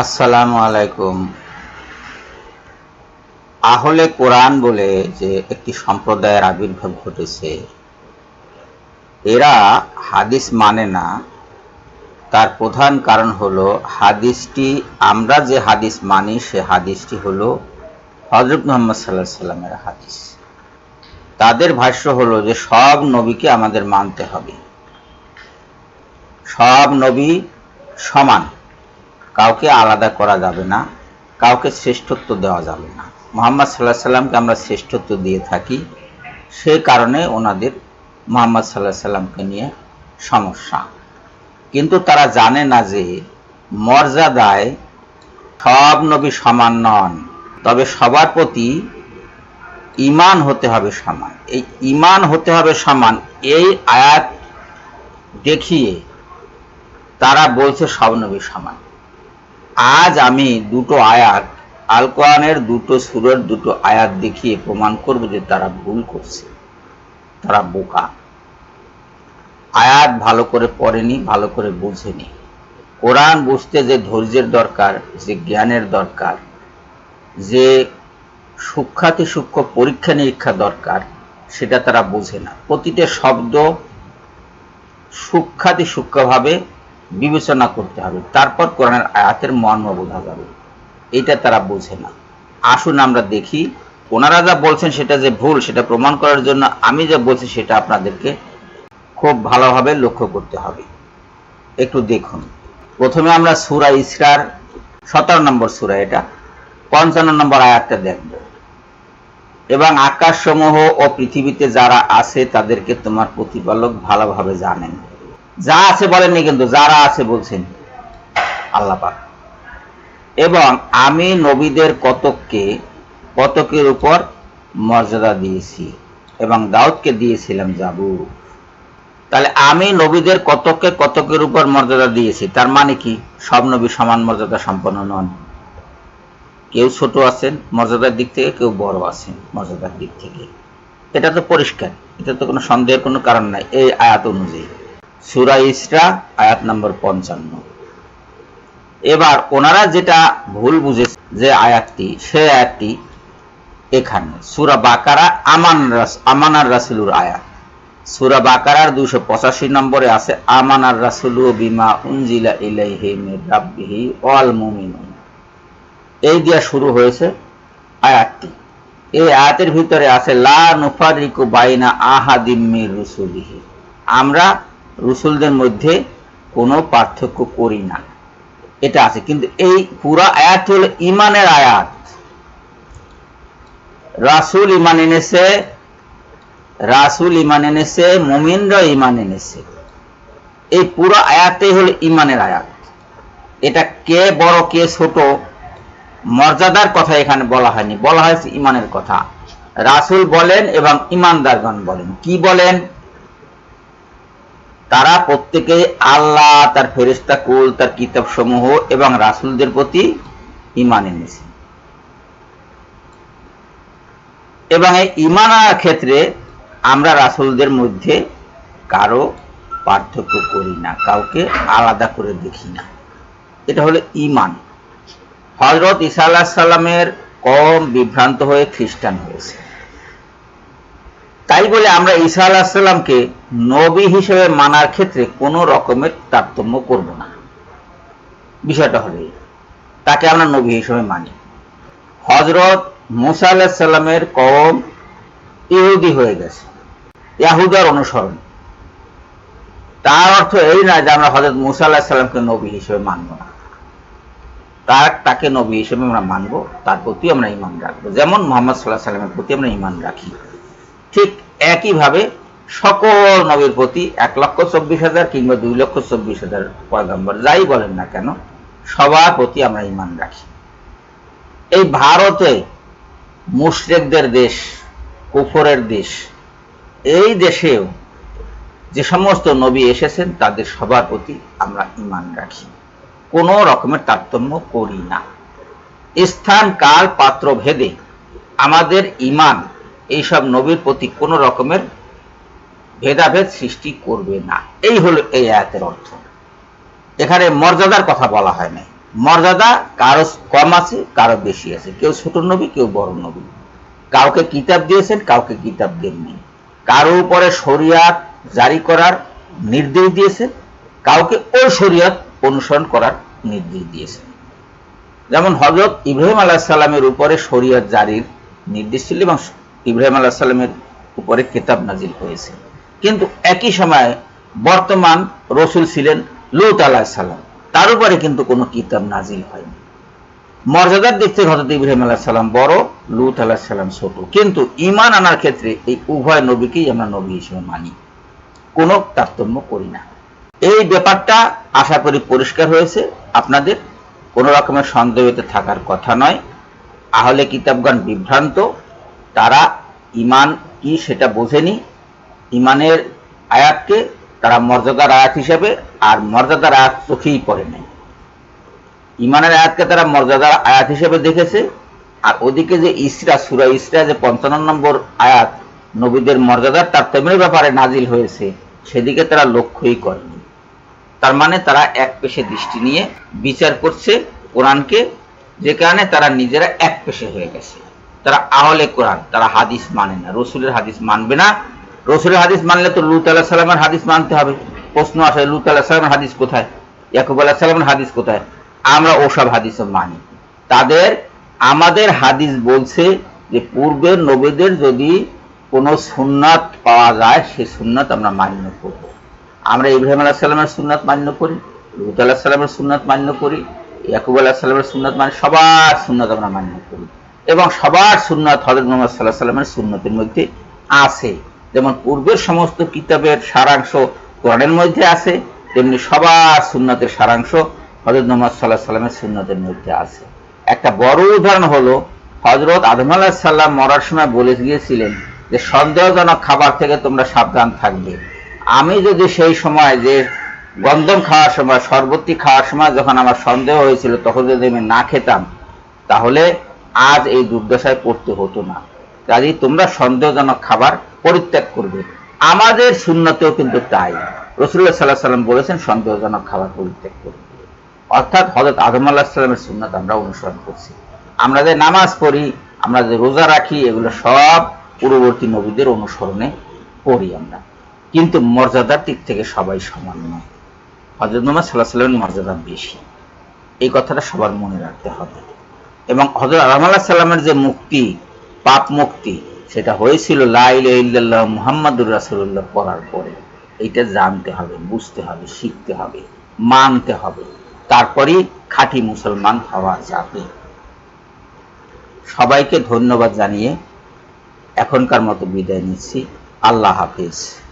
আসসালামু আলাইকুম। আহলে কোরআন বলে যে একটি সম্প্রদায়ের আবির্ভাব ঘটেছে, এরা হাদিস মানে না। তার প্রধান কারণ হলো, হাদিসটি, আমরা যে হাদিস মানি, সে হাদিসটি হলো হজরত মোহাম্মদ সাল্লাহ সাল্লামের হাদিস। তাদের ভাষ্য হলো যে, সব নবীকে আমাদের মানতে হবে। সব নবী সমান। কাউকে আলাদা করা যাবে না, কাউকে শ্রেষ্ঠত্ব দেওয়া যাবে না। মোহাম্মদ সাল্লাহ সাল্লামকে আমরা শ্রেষ্ঠত্ব দিয়ে থাকি, সে কারণে ওনাদের মোহাম্মদ সাল্লাহ সাল্লামকে নিয়ে সমস্যা। কিন্তু তারা জানে না যে মর্যাদায় সব নবী সমান নন, তবে সবার প্রতি ইমান হতে হবে সমান। এই ইমান হতে হবে সমান, এই আয়াত দেখিয়ে তারা বলছে সব নবী সমান। আজ আমি দুটো আয়াত আল কোরআনের দুটো সুরের দুটো আয়াত দেখিয়ে প্রমাণ করব যে তারা ভুল করছে, তারা বোকা। আয়াত ভালো করে পড়েনি, ভালো করে বুঝেনি। কোরআন বুঝতে যে ধৈর্যের দরকার, যে জ্ঞানের দরকার, যে সূক্ষাতি সূক্ষ্ম পরীক্ষা নিরীক্ষা দরকার, সেটা তারা বোঝে না। প্রতিটা শব্দ সূক্ষাতি সূক্ষ্মভাবে বিবেচনা করতে হবে। তারপর কোরআনের আয়াতের মর্ম বোঝা যাবে। এটা তারা বোঝে না। আসুন আমরা দেখি, ওনারা যা বলছেন সেটা যে ভুল, সেটা প্রমাণ করার জন্য আমি যা বলছি সেটা আপনাদেরকে খুব ভালোভাবে লক্ষ্য করতে হবে। একটু দেখুন। প্রথমে আমরা সুরা ইসরার সতেরো নম্বর সুরা, এটা পঞ্চান্ন নম্বর আয়াতটা দেখব। এবং আকাশসমূহ ও পৃথিবীতে যারা আছে তাদেরকে তোমার প্রতিপালক ভালোভাবে জানেন। যা আছে বলেননি কিন্তু, যারা আছে বলছেন। আল্লাহ এবং আমি নবীদের কতককে, কতকের উপর মর্যাদা দিয়েছি এবং দাউদকে দিয়েছিলাম জাবুর। তাহলে আমি নবীদের কতককে, কতকের উপর মর্যাদা দিয়েছি? তার মানে কি? সব নবী সমান মর্যাদা সম্পন্ন নন। কেউ ছোট আছেন মর্যাদার দিক থেকে, কেউ বড় আছেন মর্যাদার দিক থেকে। এটা তো পরিষ্কার, এটা তো কোনো সন্দেহের কোনো কারণ নাই, এই আয়াত অনুযায়ী। সুরা ইসরা, আয়াত নম্বর পঞ্চান্ন। এবার ওনারা যেটা ভুল বুঝেছে, যে আয়াতটি, সে আয়াতটি এখানে, সুরা বাকারা আমান আমানার রাসুলুর আয়াত। সুরা বাকারার দুশো পঁচাশি নম্বরে আছে, আমানার রাসুলু বিমা উনজিলা ইলাইহি মুমিনুন। এই দিয়া শুরু হয়েছে আয়াতটি। এই আয়াতের ভিতরে আছে, লা নুফারিকু বাইনা রুসুলিহি। আমরা রসুলদের মধ্যে কোনো পার্থক্য করি না। এটা আছে। কিন্তু এই পুরা আয়াত হলো ইমানের আয়াত। রাসুল ইমান এনেছে, রাসুল ইমান এনেছে, মুমিনরা ইমান এনেছে। এই পুরো আয়াতেই হলো ইমানের আয়াত। এটা কে বড়, কে ছোট, মর্যাদার কথা এখানে বলা হয়নি। বলা হয়েছে ইমানের কথা। রাসুল বলেন এবং ইমানদারগণ বলেন। কি বলেন? তারা প্রত্যেকে আল্লাহ, তার ফেরিস্তা কুল, তার কিতাব সমূহ এবং রাসুলদের প্রতি ইমান এনেছে। এবং এই ইমান আনার ক্ষেত্রে আমরা রাসুলদের মধ্যে কারও পার্থক্য করি না, কাউকে আলাদা করে দেখি না। এটা হলো ইমান হজরত ইসা আল্লাহ সাল্লামের কম বিভ্রান্ত হয়ে খ্রিস্টান হয়েছে। তাই বলে আমরা ঈসা আল্লাহ সাল্লামকে নবী হিসেবে মানার ক্ষেত্রে কোনো রকমের তারতম্য করব না। বিষয়টা হলো তাকে আমরা নবী হিসেবে মানি। হজরত মুসা আল্লাহ সাল্লামের কম ইহুদি হয়ে গেছে। ইয়াহুদার অনুসরণ। তার অর্থ এই না যে আমরা হজরত মুসা আল্লাহ সাল্লামকে নবী হিসেবে মানব না। তার, তাকে নবী হিসেবে আমরা মানব, তার প্রতি আমরা ইমান রাখব। যেমন মোহাম্মদ সাল্লাহ সাল্লামের প্রতি আমরা ইমান রাখি। ঠিক একইভাবে সকল নবীর প্রতি এক লক্ষ চব্বিশ হাজার কিংবা দুই লক্ষ চব্বিশ হাজার পয়গম্বর যাই বলেন না কেন, সবার প্রতি আমরা ইমান রাখি। এই ভারতে মুশরেকদের দেশ, কুফরের দেশ, এই দেশেও যে সমস্ত নবী এসেছেন, তাদের সবার প্রতি আমরা ইমান রাখি। কোনো রকমের তারতম্য করি না। স্থান, কাল, পাত্র, ভেদে আমাদের ইমান এইসব নবীর প্রতি কোন রকমের ভেদাভেদ সৃষ্টি করবে না। এই হলো এই আয়াতের অর্থ। এখানে মর্যাদার কথা বলা হয় নাই। মর্যাদা কারও কম আছে, কারও বেশি আছে। কেউ ছোট নবী, কেউ বড় নবী। কাউকে কিতাব দিয়েছেন, কাউকে কিতাব দেননি। কারও উপরে শরিয়াত জারি করার নির্দেশ দিয়েছেন, কাউকে ওই শরিয়াত অনুসরণ করার নির্দেশ দিয়েছেন। যেমন হজরত ইব্রাহিম আলাহ সাল্লামের উপরে শরিয়ত জারির নির্দেশ ছিল এবং ইব্রাহিম আলাহ সাল্লামের উপরে কিতাব নাজিল হয়েছে। কিন্তু একই সময় বর্তমান রসুল ছিলেন লুত আলাহ সাল্লাম তার উপরে কিন্তু কোনো কিতাব নাজিল হয়নি। মর্যাদার দিক থেকে হজরত ইব্রাহিম আলাহ সাল্লাম বড়, লুত আলাহ সাল্লাম ছোট। কিন্তু ইমান আনার ক্ষেত্রে এই উভয় নবীকেই আমরা নবী হিসেবে মানি। কোনো তারতম্য করি না। এই ব্যাপারটা আশা করি পরিষ্কার হয়েছে। আপনাদের কোনো রকমের সন্দেহতে থাকার কথা নয়। আহলে কিতাবগণ বিভ্রান্ত। তারা ইমান কি সেটা বোঝেনি। ইমানের আয়াতকে তারা মর্যাদার আয়াত হিসেবে আর মর্যাদার আয়াত চোখেই পড়ে নাই। ইমানের আয়াতকে তারা মর্যাদার আয়াত হিসেবে দেখেছে। আর ওদিকে যে ইসরা, সুরা ইসরা যে পঞ্চান্ন নম্বর আয়াত নবীদের মর্যাদার তারতম্যের ব্যাপারে নাজিল হয়েছে, সেদিকে তারা লক্ষ্যই করেনি। তার মানে তারা এক পেশে দৃষ্টি নিয়ে বিচার করছে কোরআনকে, যে কারণে তারা নিজেরা এক পেশে হয়ে গেছে। তারা আহলে কোরআন, তারা হাদিস মানে না, রসুলের হাদিস মানবে না। রসুলের হাদিস মানলে তো লুত আল্লাহ সাল্লামের হাদিস মানতে হবে। প্রশ্ন আসে, লুত আল্লাহ সাল্লামের হাদিস কোথায়? ইয়াকুব আল্লাহ সাল্লামের হাদিস কোথায়? আমরা ওসব হাদিসও মানি। তাদের, আমাদের হাদিস বলছে যে পূর্বের নবীদের যদি কোনো সুন্নাত পাওয়া যায়, সে সুন্নাত আমরা মান্য করব। আমরা ইব্রাহিম আলাহ সাল্লামের সুন্নাত মান্য করি, লুত আল্লাহ সাল্লামের সুন্নাত মান্য করি, ইয়াকুব আল্লাহ সাল্লামের সুন্নাত মানে সবার সুন্নাত আমরা মান্য করি। এবং সবার সুন্নাত হজরত মোহাম্মদ সাল্লাহ সাল্লামের সুন্নতের মধ্যে আছে। যেমন পূর্বের সমস্ত কিতাবের সারাংশ কোরআনের মধ্যে আছে, তেমনি সবার সুন্নতের সারাংশ হজরত মোহাম্মদ সাল্লাহ সাল্লামের সুন্নতের মধ্যে আছে। একটা বড় উদাহরণ হলো, হজরত আদম আলাহ সাল্লাম মরার সময় বলে গিয়েছিলেন যে, সন্দেহজনক খাবার থেকে তোমরা সাবধান থাকবে। আমি যদি সেই সময় যে গন্ধম খাওয়ার সময়, শরবতী খাওয়ার সময় যখন আমার সন্দেহ হয়েছিল, তখন যদি আমি না খেতাম, তাহলে আজ এই দুর্দশায় পড়তে হতো না। কাজে তোমরা সন্দেহজনক খাবার পরিত্যাগ করবে। আমাদের শূন্যতেও কিন্তু তাই। রসুল্লাহ সাল্লাহ সাল্লাম বলেছেন, সন্দেহজনক খাবার পরিত্যাগ করবে। অর্থাৎ হজরত আদম আল্লাহ সাল্লামের সুন্নাত আমরা অনুসরণ করছি। আমরা যে নামাজ পড়ি, আমরা যে রোজা রাখি, এগুলো সব পূর্ববর্তী নবীদের অনুসরণে পড়ি আমরা। কিন্তু মর্যাদার দিক থেকে সবাই সমান নয়। হজরত মোহাম্মদ সাল্লাহ সাল্লামের মর্যাদা বেশি। এই কথাটা সবার মনে রাখতে হবে। এবং হজরত আলহাম সাল্লামের যে মুক্তি, পাপ মুক্তি, সেটা হয়েছিল লাইল্লাহ মুহাম্মাদুর রাসুল্লাহ পড়ার পরে। এইটা জানতে হবে, বুঝতে হবে, শিখতে হবে, মানতে হবে। তারপরেই খাঁটি মুসলমান হওয়া যাবে। সবাইকে ধন্যবাদ জানিয়ে এখনকার মতো বিদায় নিচ্ছি। আল্লাহ হাফিজ।